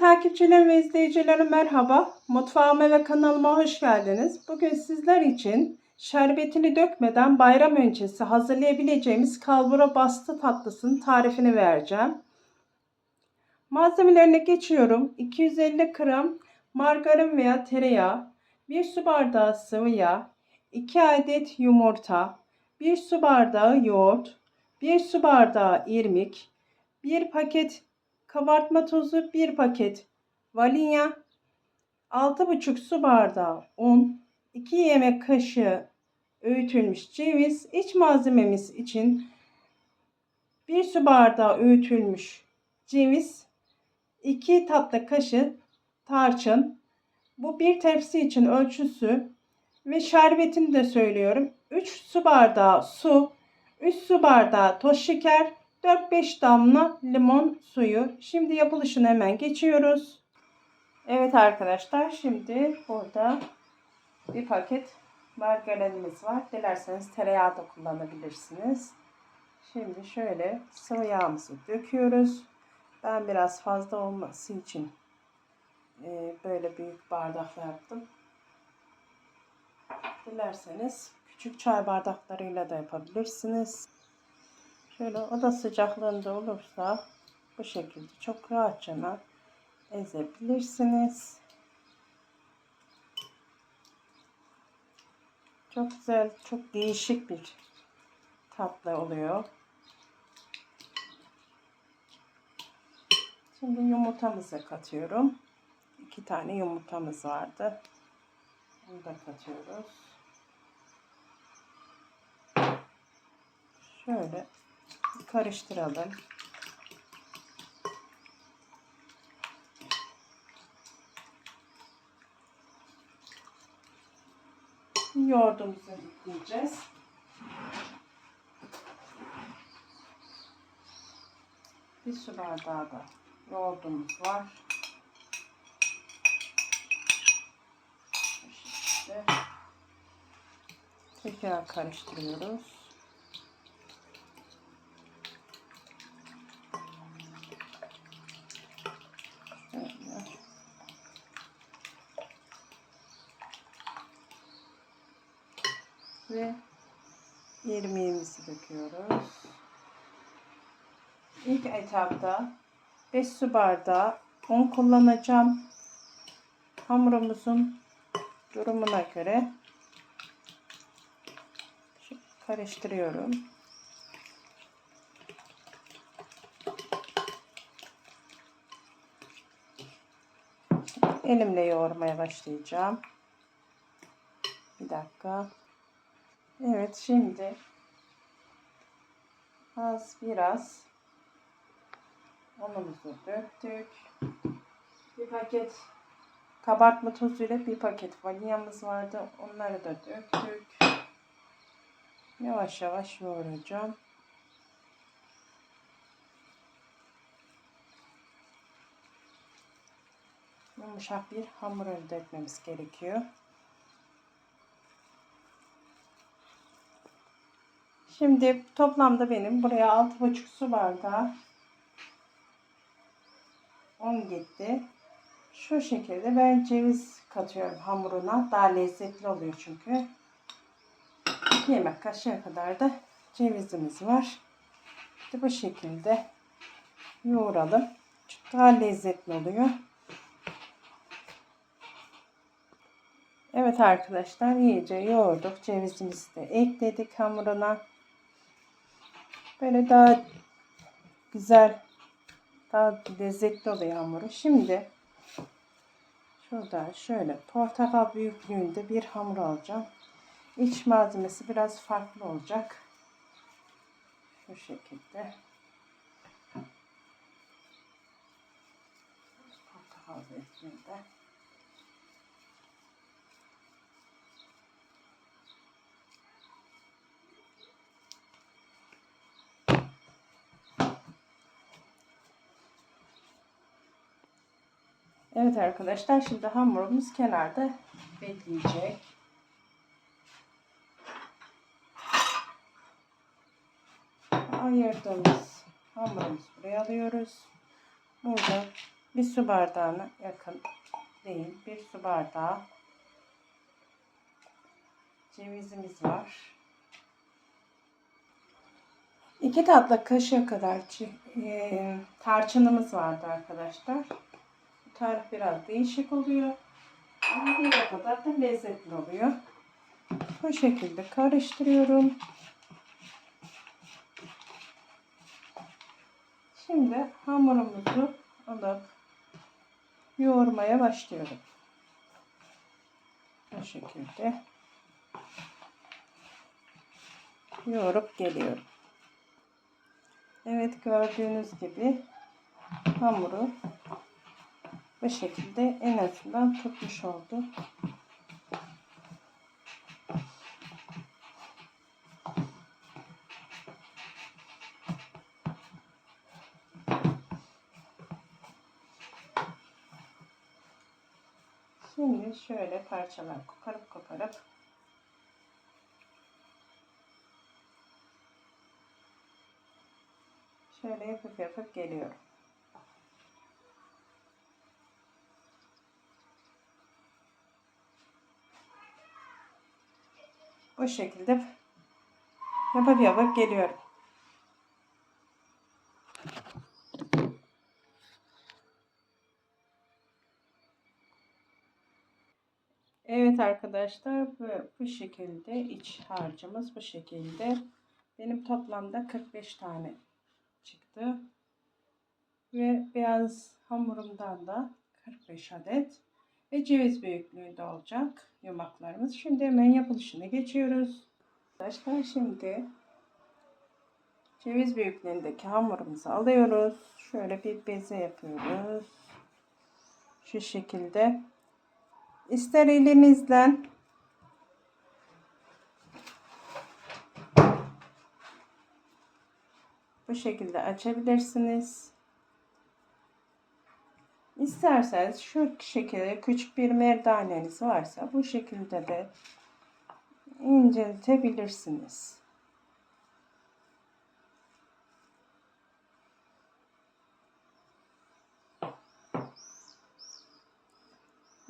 takipçilerim ve izleyicilerim merhaba. Mutfağıma ve kanalıma hoş geldiniz. Bugün sizler için şerbetini dökmeden bayram öncesi hazırlayabileceğimiz kalbura bastı tatlısının tarifini vereceğim. Malzemelerine geçiyorum. 250 gram margarin veya tereyağı, 1 su bardağı sıvı yağ, 2 adet yumurta, 1 su bardağı yoğurt, 1 su bardağı irmik, 1 paket kabartma tozu 1 paket. Vanilya 6,5 su bardağı un 2 yemek kaşığı öğütülmüş ceviz. İç malzememiz için 1 su bardağı öğütülmüş ceviz 2 tatlı kaşığı tarçın. Bu bir tepsi için ölçüsü ve şerbetini de söylüyorum. 3 su bardağı su 3 su bardağı toz şeker 4-5 damla limon suyu. Şimdi yapılışını hemen geçiyoruz. Evet arkadaşlar şimdi burada bir paket margarinimiz var. Dilerseniz tereyağı da kullanabilirsiniz. Şimdi şöyle sıvı yağımızı döküyoruz. Ben biraz fazla olması için e, böyle büyük bardakla yaptım. Dilerseniz küçük çay bardaklarıyla da yapabilirsiniz. Şöyle oda sıcaklığında olursa bu şekilde çok rahatça ezebilirsiniz. Çok güzel, çok değişik bir tatlı oluyor. Şimdi yumurtamızı katıyorum. İki tane yumurtamız vardı. Bunu da katıyoruz. Şöyle karıştıralım. Yoğurdumuzu ekleyeceğiz. Bir su bardağı da yoğurdumuz var. İşte tekrar karıştırıyoruz. ve irmiğimizi döküyoruz. İlk etapta 5 su bardağı un kullanacağım. Hamurumuzun durumuna göre karıştırıyorum. Elimle yoğurmaya başlayacağım. Bir dakika. Evet şimdi az biraz unumuzu döktük. Bir paket kabartma tozuyla bir paket vanilyamız vardı. Onları da döktük. Yavaş yavaş yoğuracağım. Yumuşak bir hamur elde etmemiz gerekiyor. Şimdi toplamda benim buraya 6,5 su bardağı un gitti. Şu şekilde ben ceviz katıyorum hamuruna. Daha lezzetli oluyor çünkü. 2 yemek kaşığı kadar da cevizimiz var. İşte bu şekilde yoğuralım. Daha lezzetli oluyor. Evet arkadaşlar iyice yoğurduk. Cevizimizi de ekledik hamuruna. Böyle daha güzel, daha lezzetli oluyor hamuru. Şimdi şurada şöyle portakal büyüklüğünde bir hamur alacağım. İç malzemesi biraz farklı olacak. Şu şekilde. Portakal büyüklüğünde. Evet arkadaşlar şimdi hamurumuz kenarda bekleyecek. Ayırdığımız hamurumuzu buraya alıyoruz. Burada bir su bardağına yakın değil. Bir su bardağı cevizimiz var. 2 tatlı kaşığı kadar e, tarçınımız vardı arkadaşlar. Tarif biraz değişik oluyor. Ama o kadar da lezzetli oluyor. Bu şekilde karıştırıyorum. Şimdi hamurumuzu alıp yoğurmaya başlıyorum. Bu şekilde yoğurup geliyorum. Evet gördüğünüz gibi hamuru bu şekilde en azından tutmuş oldu. Şimdi şöyle parçalar koparıp koparıp şöyle yapıp yapıp geliyorum. Bu şekilde yapıp yapıp geliyorum. Evet arkadaşlar bu, bu şekilde iç harcımız bu şekilde. Benim toplamda 45 tane çıktı. Ve beyaz hamurumdan da 45 adet ve ceviz büyüklüğünde olacak yumaklarımız. Şimdi hemen yapılışına geçiyoruz. Arkadaşlar şimdi ceviz büyüklüğündeki hamurumuzu alıyoruz. Şöyle bir beze yapıyoruz. Şu şekilde. İster elinizle bu şekilde açabilirsiniz. İsterseniz şu şekilde küçük bir merdaneniz varsa bu şekilde de inceltebilirsiniz.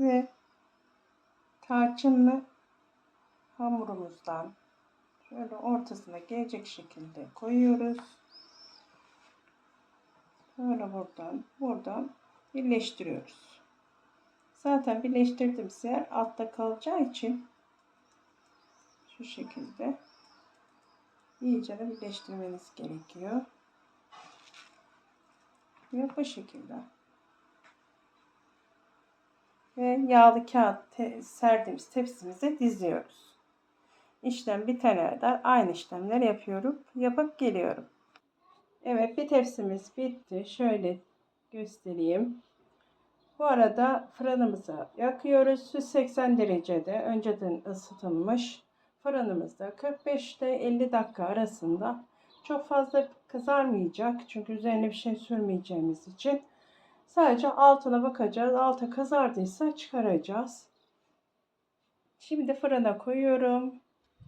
Ve tarçınlı hamurumuzdan şöyle ortasına gelecek şekilde koyuyoruz. Böyle buradan buradan birleştiriyoruz. Zaten birleştirdiğimiz yer altta kalacağı için şu şekilde iyice de birleştirmeniz gerekiyor. Ve bu şekilde. Ve yağlı kağıt te serdiğimiz tepsimize diziyoruz. İşlem bitene kadar aynı işlemler yapıyorum. Yapıp geliyorum. Evet bir tepsimiz bitti. Şöyle göstereyim. Bu arada fırınımızı yakıyoruz. 180 derecede önceden ısıtılmış fırınımızda 45 ile 50 dakika arasında çok fazla kızarmayacak. Çünkü üzerine bir şey sürmeyeceğimiz için sadece altına bakacağız. Altı kızardıysa çıkaracağız. Şimdi fırına koyuyorum.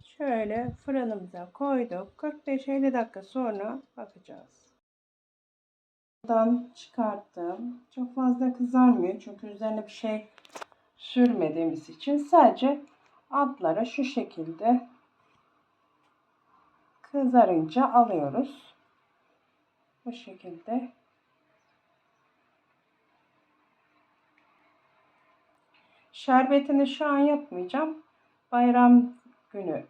Şöyle fırınımıza koyduk. 45-50 dakika sonra bakacağız. Buradan çıkarttım. Çok fazla kızarmıyor çünkü üzerine bir şey sürmediğimiz için sadece altlara şu şekilde kızarınca alıyoruz. Bu şekilde. Şerbetini şu an yapmayacağım. Bayram günü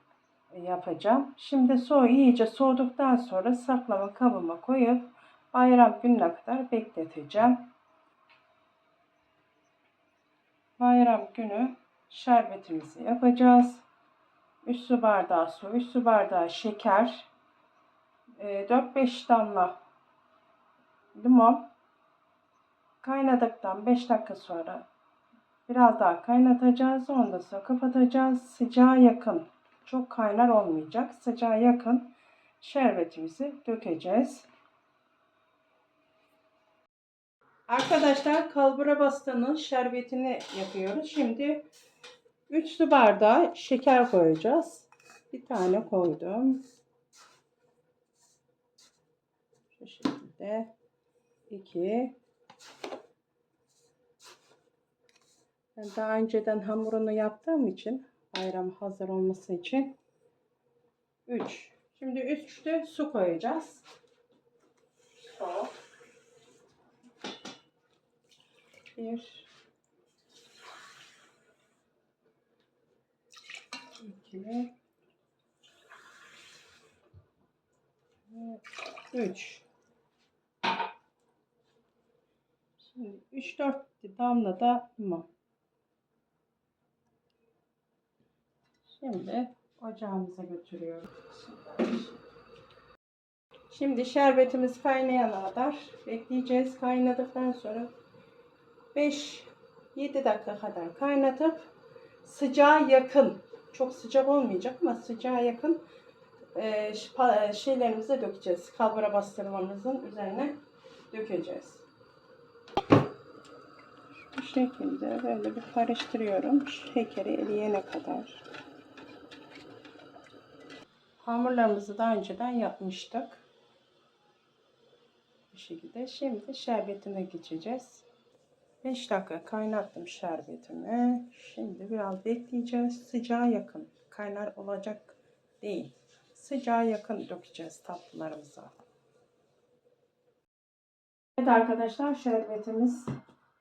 yapacağım. Şimdi soğu iyice soğuduktan sonra saklama kabıma koyup bayram gününe kadar bekleteceğim. Bayram günü şerbetimizi yapacağız. 3 su bardağı su, 3 su bardağı şeker, 4-5 damla limon. Kaynadıktan 5 dakika sonra biraz daha kaynatacağız. Ondan sonra kapatacağız. Sıcağa yakın. Çok kaynar olmayacak. Sıcağa yakın şerbetimizi dökeceğiz. Arkadaşlar kalbura bastığının şerbetini yapıyoruz. Şimdi 3 su bardağı şeker koyacağız. Bir tane koydum. Şu şekilde. 2 Ben daha önceden hamurunu yaptığım için bayram hazır olması için 3. Şimdi üstte su koyacağız. Su. 1 2 3 Şimdi 3-4 damla da limon. Şimdi ocağımıza götürüyorum. Şimdi şerbetimiz kaynayana kadar bekleyeceğiz. Kaynadıktan sonra 5-7 dakika kadar kaynatıp sıcağa yakın, çok sıcak olmayacak ama sıcağa yakın e, ş- pa- şeylerimizi dökeceğiz. Kalbura bastırmamızın üzerine dökeceğiz. Bu şekilde böyle bir karıştırıyorum. Şekeri eriyene kadar. Hamurlarımızı daha önceden yapmıştık. Bu şekilde. Şimdi şerbetine geçeceğiz. 5 dakika kaynattım şerbetimi. Şimdi biraz bekleyeceğiz. Sıcağa yakın. Kaynar olacak değil. Sıcağa yakın dökeceğiz tatlılarımıza. Evet arkadaşlar şerbetimiz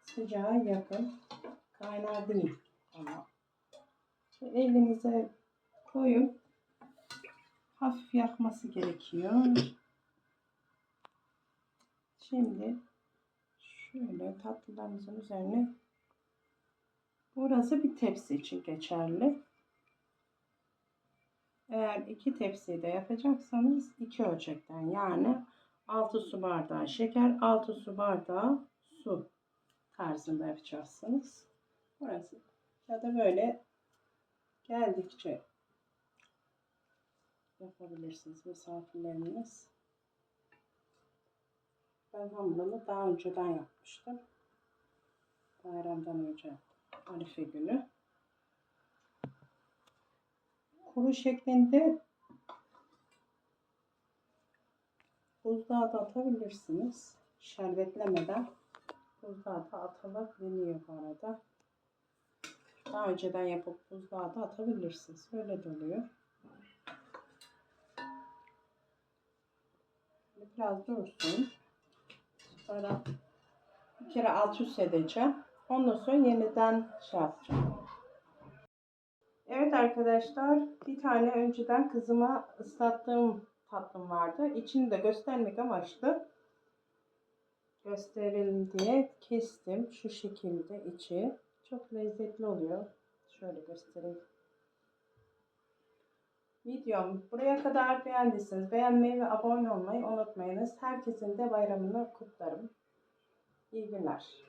sıcağa yakın. Kaynar değil ama. Elinize koyun. Hafif yakması gerekiyor. Şimdi şöyle tatlılarımızın üzerine burası bir tepsi için geçerli. Eğer iki tepsiyi de yapacaksanız iki ölçekten yani 6 su bardağı şeker, 6 su bardağı su tarzında yapacaksınız. Burası ya da böyle geldikçe yapabilirsiniz misafirleriniz. Ben hamurumu daha önceden yapmıştım. Bayramdan önce Arife günü. Kuru şeklinde buzluğa da atabilirsiniz. Şerbetlemeden buzluğa da atılabiliyor bu arada. Daha önceden yapıp buzluğa da atabilirsiniz. Öyle de oluyor. Biraz dursun. Sonra bir kere alt üst edeceğim. Ondan sonra yeniden şey yapacağım. Evet arkadaşlar bir tane önceden kızıma ıslattığım tatlım vardı. İçini de göstermek amaçlı gösterelim diye kestim. Şu şekilde içi. Çok lezzetli oluyor. Şöyle göstereyim. Videom buraya kadar beğendiyseniz beğenmeyi ve abone olmayı unutmayınız. Herkesin de bayramını kutlarım. İyi günler.